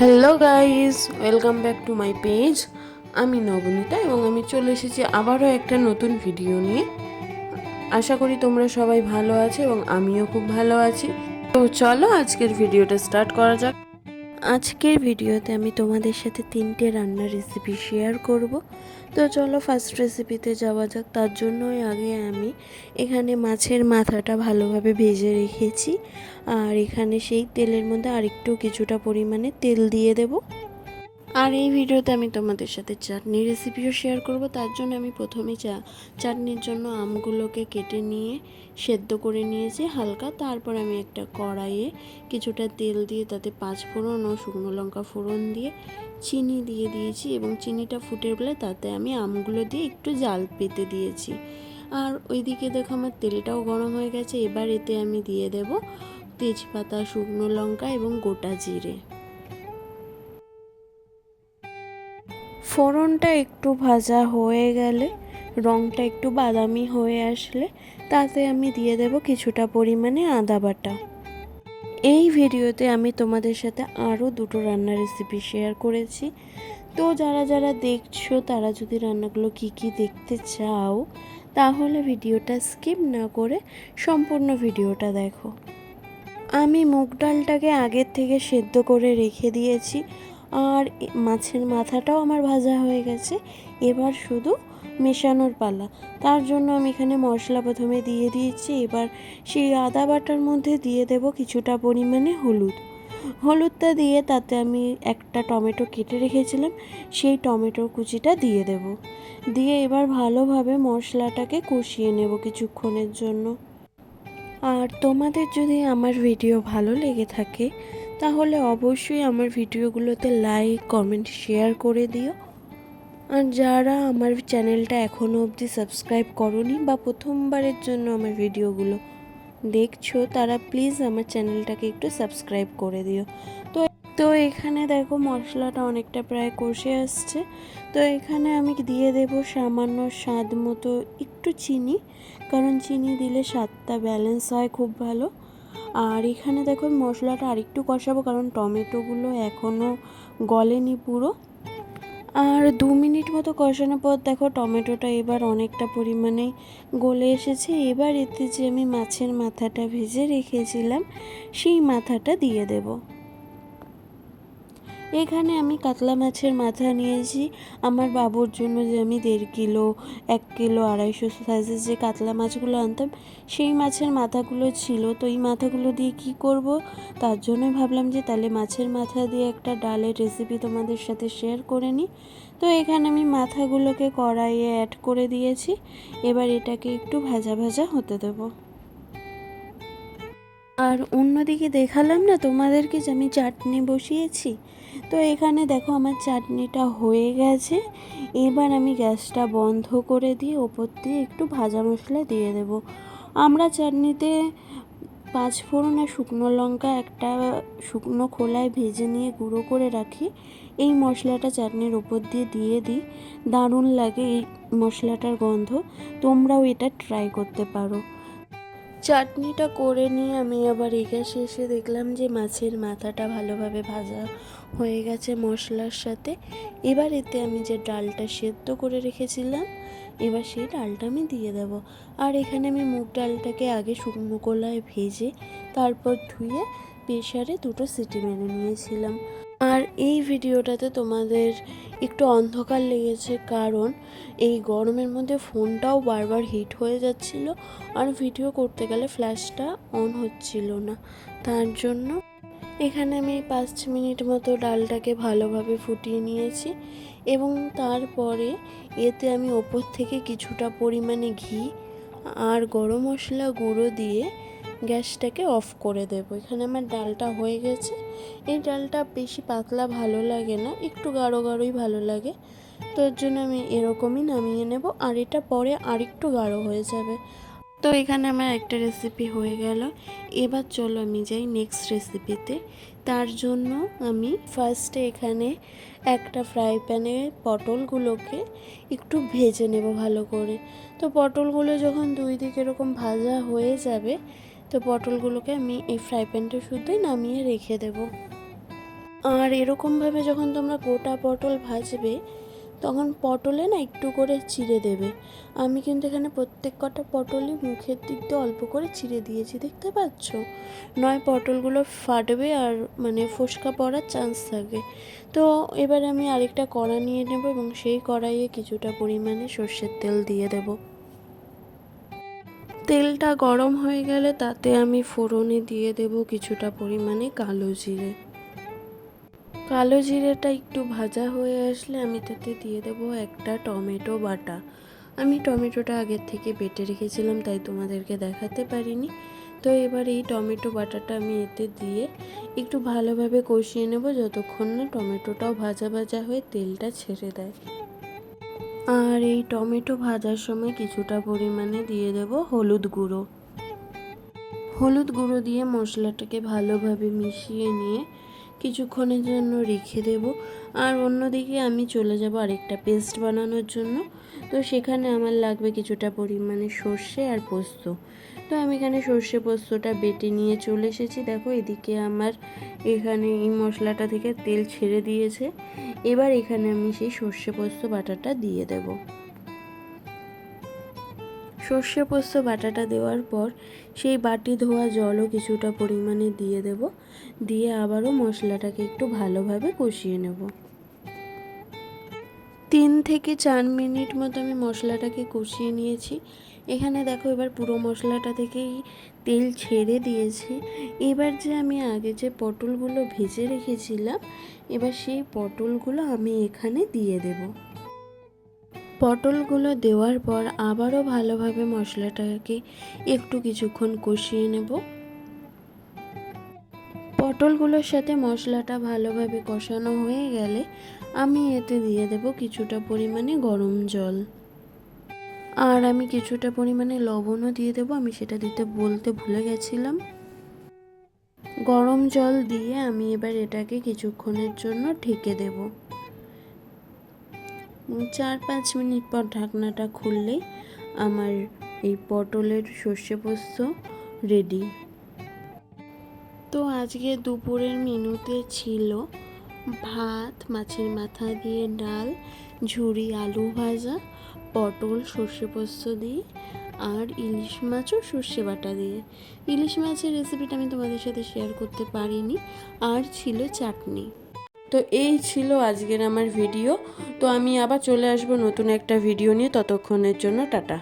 Hello guys welcome back to my page আমি নবনীতা এবং আমি চলে এসেছি আবারও একটা নতুন ভিডিও নিয়ে। আশা করি তোমরা সবাই ভালো আছো এবং আমিও খুব ভালো আছি। তো চলো আজকের ভিডিওটা স্টার্ট করা যাক। আজকের ভিডিওতে আমি তোমাদের সাথে তিনটে রান্নার রেসিপি শেয়ার করব। তো চলো ফার্স্ট রেসিপিতে যাওয়া যাক। তার জন্যই আগে আমি এখানে মাছের মাথাটা ভালোভাবে ভেজে রেখেছি। আর এখানে সেই তেলের মধ্যে আরেকটু কিছুটা পরিমাণে তেল দিয়ে দেব। আর এই ভিডিওতে আমি তোমাদের সাথে চাটনি রেসিপিও শেয়ার করব। তার জন্য আমি প্রথমে চা, চাটনির জন্য আমগুলোকে কেটে নিয়ে সেদ্ধ করে নিয়েছি হালকা। তারপর আমি একটা কড়াইয়ে কিছুটা তেল দিয়ে তাতে পাঁচ ফোড়ন ও শুকনো লঙ্কা ফোড়ন দিয়ে চিনি দিয়ে দিয়েছি এবং চিনিটা ফুটে গেলে তাতে আমি আমগুলো দিয়ে একটু জাল পেতে দিয়েছি। আর ওইদিকে দেখো আমার তেলটাও গরম হয়ে গেছে। এবার এতে আমি দিয়ে দেব তেজপাতা, শুকনো লঙ্কা এবং গোটা জিরে। ফোড়নটা একটু ভাজা হয়ে গেলে রঙটা একটু বাদামি হয়ে আসলে, তাতে আমি দিয়ে দেব কিছুটা পরিমাণে আদা বাটা। এই ভিডিওতে আমি তোমাদের সাথে আরও দুটো রান্নার রেসিপি শেয়ার করেছি। তো যারা যারা দেখছ, তারা যদি রান্নাগুলো কি কি দেখতে চাও, তাহলে ভিডিওটা স্কিপ না করে সম্পূর্ণ ভিডিওটা দেখো। আমি মুগ ডালটাকে আগের থেকে সেদ্ধ করে রেখে দিয়েছি। আর মাছের মাথাটাও আমার ভাজা হয়ে গেছে। এবার শুধু মেশানোর পালা। তার জন্য আমি এখানে মশলা প্রথমে দিয়ে দিয়েছি। এবার সেই আদা বাটার মধ্যে দিয়ে দেব কিছুটা পরিমাণে হলুদ। হলুদটা দিয়ে তাতে আমি একটা টমেটো কেটে রেখেছিলাম। সেই টমেটোর কুচিটা দিয়ে দেব। দিয়ে এবার ভালোভাবে মশলাটাকে কষিয়ে নেব কিছুক্ষণের জন্য। আর তোমাদের যদি আমার ভিডিও ভালো লেগে থাকে তাহলে অবশ্যই আমার ভিডিওগুলোতে লাইক কমেন্ট শেয়ার করে দিও। আর যারা আমার চ্যানেলটা এখনও অবধি সাবস্ক্রাইব করনি বা প্রথমবারের জন্য আমার ভিডিওগুলো দেখছ, তারা প্লিজ আমার চ্যানেলটাকে একটু সাবস্ক্রাইব করে দিও। তো তো এখানে দেখো মশলাটা অনেকটা প্রায় কষে আসছে। তো এখানে আমি দিয়ে দেব সামান্য স্বাদ মতো একটু চিনি, কারণ চিনি দিলে স্বাদটা ব্যালেন্স হয় খুব ভালো। আর এখানে দেখো মশলাটা আরেকটু কষাবো, কারণ টমেটোগুলো এখনও গলেনি পুরো। আর দু মিনিট মতো কষানোর পর দেখো টমেটোটা এবার অনেকটা পরিমাণে গলে এসেছে। এবার এতে যে আমি মাছের মাথাটা ভেজে রেখেছিলাম, সেই মাথাটা দিয়ে দেবো। এখানে আমি কাতলা মাছের মাথা নিয়েছি। আমার বাবুর জন্য যে আমি দেড় কিলো, এক কিলো, আড়াইশো সাইজের যে কাতলা মাছগুলো আনতাম, সেই মাছের মাথাগুলো ছিল। তো এই মাথাগুলো দিয়ে কি করব? তার জন্যই ভাবলাম যে তাহলে মাছের মাথা দিয়ে একটা ডালের রেসিপি তোমাদের সাথে শেয়ার করে নিই। তো এখানে আমি মাথাগুলোকে কড়াইয়ে অ্যাড করে দিয়েছি। এবার এটাকে একটু ভাজা ভাজা হতে দেবো। আর অন্যদিকে দেখালাম না, তোমাদেরকে যে আমি চাটনি বসিয়েছি। তো এখানে দেখো আমার চাটনিটা হয়ে গেছে। এবার আমি গ্যাসটা বন্ধ করে দিয়ে ওপর দিয়ে একটু ভাজা মশলা দিয়ে দেব। আমরা চাটনিতে পাঁচ ফোড়ন আর শুকনো লঙ্কা একটা শুকনো খোলায় ভেজে নিয়ে গুঁড়ো করে রাখি। এই মশলাটা চাটনির ওপর দিয়ে দিয়ে দিই। দারুণ লাগে এই মশলাটার গন্ধ। তোমরাও এটা ট্রাই করতে পারো। চাটনিটা করে নিয়ে আমি আবার এগিয়ে এসে দেখলাম যে মাছের মাথাটা ভালোভাবে ভাজা হয়ে গেছে মশলার সাথে। এবার এতে আমি যে ডালটা সেদ্ধ করে রেখেছিলাম, এবার সেই ডালটা আমি দিয়ে দেব। আর এখানে আমি মুগ ডালটাকে আগে শুকনো কলায় ভেজে তারপর ধুয়ে প্রেশারে দুটো সিটি মেরে নিয়েছিলাম। আর এই ভিডিওটাতে তোমাদের একটু অন্ধকার লেগেছে কারণ এই গরমের মধ্যে ফোনটাও বারবার হিট হয়ে যাচ্ছিল আর ভিডিও করতে গেলে ফ্ল্যাশটা অন হচ্ছিল না। তার জন্য এখানে আমি পাঁচ মিনিট মতো ডালটাকে ভালোভাবে ফুটিয়ে নিয়েছি এবং তারপরে এতে আমি ওপর থেকে কিছুটা পরিমাণে ঘি আর গরম মশলা গুঁড়ো দিয়ে গ্যাসটাকে অফ করে দেবো। এখানে আমার ডালটা হয়ে গেছে। এই ডালটা বেশি পাতলা ভালো লাগে না, একটু গাঢ় গাঢ়ই ভালো লাগে। তো এর জন্য আমি এরকমই নামিয়ে নেব আর এটা পরে আরেকটু গাঢ় হয়ে যাবে। তো এখানে আমার একটা রেসিপি হয়ে গেল। এবার চলো আমি যাই নেক্সট রেসিপিতে তার জন্য আমি ফার্স্টে এখানে একটা ফ্রাই প্যানে পটলগুলোকে একটু ভেজে নেব ভালো করে। তো পটলগুলো যখন দুই দিকে এরকম ভাজা হয়ে যাবে তো পটলগুলোকে আমি এই ফ্রাই প্যানটা শুদ্ধই নামিয়ে রেখে দেব। আর এরকমভাবে যখন তোমরা গোটা পটল ভাজবে, তখন পটলে না একটু করে চিড়ে দেবে। আমি কিন্তু এখানে প্রত্যেক কটা পটলই মুখের দিক দিয়ে অল্প করে চিড়ে দিয়েছি, দেখতে পাচ্ছ? নয়, পটলগুলো ফাটবে আর মানে ফোসকা পড়ার চান্স থাকে। তো এবার আমি আরেকটা কড়া নিয়ে নেব এবং সেই কড়াইয়ে কিছুটা পরিমাণে সর্ষের তেল দিয়ে দেব। তেলটা গরম হয়ে গেলে তাতে আমি ফোড়নে দিয়ে দেব কিছুটা পরিমাণে কালো জিরে। কালো জিরেটা একটু ভাজা হয়ে আসলে আমি তাতে দিয়ে দেবো একটা টমেটো বাটা। আমি টমেটোটা আগের থেকে বেটে রেখেছিলাম, তাই তোমাদেরকে দেখাতে পারিনি। তো এবার এই টমেটো বাটাটা আমি এতে দিয়ে একটু ভালোভাবে কষিয়ে নেব, যতক্ষণ না টমেটোটাও ভাজা ভাজা হয়ে তেলটা ছেড়ে দেয়। আর এই টমেটো ভাজার সময় কিছুটা পরিমাণে দিয়ে দেব হলুদ গুঁড়ো। হলুদ গুঁড়ো দিয়ে মশলাটাকে ভালোভাবে মিশিয়ে নিয়ে কিছুক্ষণের জন্য রেখে দেব। আর অন্যদিকে আমি চলে যাব আরেকটা পেস্ট বানানোর জন্য। তো সেখানে আমার লাগবে কিছুটা পরিমাণে সর্ষে আর পোস্ত। তো আমি এখানে সর্ষে পোস্তটা বেটে নিয়ে চলে এসেছি। দেখো এদিকে আমার এখানে এই মশলাটা থেকে তেল ছেড়ে দিয়েছে। এবার এখানে আমি সেই সর্ষে পোস্ত বাটাটা দিয়ে দেবো। সর্ষে পোস্ত বাটাটা দেওয়ার পর সেই বাটি ধোয়া জলও কিছুটা পরিমাণে দিয়ে দেব। দিয়ে আবারও মশলাটাকে একটু ভালোভাবে কষিয়ে নেব। তিন থেকে চার মিনিট মতো আমি মশলাটাকে কষিয়ে নিয়েছি। এখানে দেখো এবার পুরো মশলাটা থেকেই তেল ছেড়ে দিয়েছি। এবার যে আমি আগে যে পটলগুলো ভেজে রেখেছিলাম, এবার সেই পটলগুলো আমি এখানে দিয়ে দেবো। পটলগুলো দেওয়ার পর আবারও ভালোভাবে মশলাটাকে একটু কিছুক্ষণ কষিয়ে নেব। পটলগুলোর সাথে মশলাটা ভালোভাবে কষানো হয়ে গেলে আমি এতে দিয়ে দেব কিছুটা পরিমাণে গরম জল। আর আমি কিছুটা পরিমাণে লবণও দিয়ে দেবো। আমি সেটা দিতে বলতে ভুলে গেছিলাম। গরম জল দিয়ে আমি এবার এটাকে কিছুক্ষণের জন্য ঢেকে দেবো। চার পাঁচ মিনিট পর ঢাকনাটা খুললেই আমার এই পটলের সর্ষে পোস্ত রেডি। তো আজকে দুপুরের মেনুতে ছিল ভাত, মাছের মাথা দিয়ে ডাল, ঝুরি আলু ভাজা পটল, সর্ষে পোস্ত দিয়ে আর ইলিশ মাছও সর্ষে বাটা দিয়ে। ইলিশ মাছের রেসিপিটা আমি তোমাদের সাথে শেয়ার করতে পারিনি। আর ছিল চাটনি। তো এই ছিল আজকের আমার ভিডিও তো আমি আবার চলে আসব নতুন একটা ভিডিও নিয়ে। ততক্ষণের জন্য টাটা।